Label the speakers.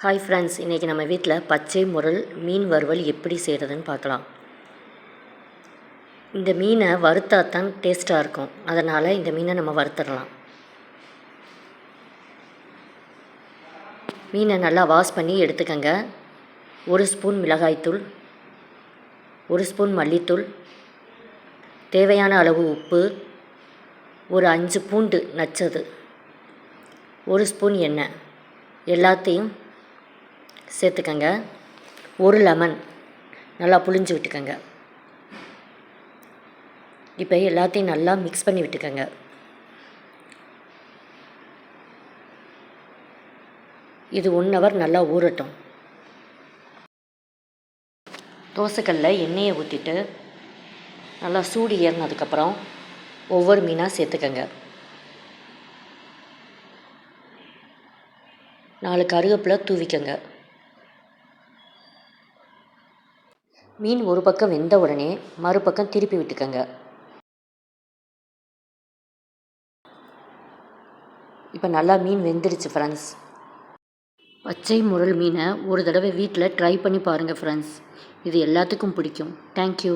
Speaker 1: Hi friends இன்றைக்கி நம்ம வீட்டில் பச்சை முரல் மீன் வறுவல் எப்படி செய்கிறதுன்னு பார்க்கலாம். இந்த மீனை வறுத்தா தான் டேஸ்ட்டாக இருக்கும். அதனால் இந்த மீனை நம்ம வறுத்துடலாம். மீனை நல்லா வாஷ் பண்ணி எடுத்துக்கங்க. ஒரு ஸ்பூன் மிளகாய்த்தூள் ஒரு ஸ்பூன் மல்லித்தூள் தேவையான அளவு உப்பு ஒரு அஞ்சு பூண்டு நச்சது ஒரு ஸ்பூன் எண்ணெய் எல்லாத்தையும் சேர்த்துக்கங்க. ஒரு லெமன் நல்லா புளிஞ்சு விட்டுக்கங்க. இப்போ எல்லாத்தையும் நல்லா மிக்ஸ் பண்ணி விட்டுக்கங்க. இது ஒன் ஹவர் நல்லா ஊறட்டும். தோசைக்கல்ல எண்ணெயை ஊற்றிட்டு நல்லா சூடு ஏறினதுக்கப்புறம் ஒவ்வொரு மீனாக சேர்த்துக்கங்க. நாலு கருவேப்பிலை தூவிக்கங்க. மீன் ஒரு பக்கம் வெந்த உடனே மறுபக்கம் திருப்பி விட்டுக்கங்க. இப்போ நல்லா மீன் வெந்துடுச்சு ஃப்ரெண்ட்ஸ் பச்சை முரல் மீனை ஒரு தடவை வீட்டில் ட்ரை பண்ணி பாருங்கள் ஃப்ரெண்ட்ஸ் இது எல்லாத்துக்கும் பிடிக்கும். தேங்க்யூ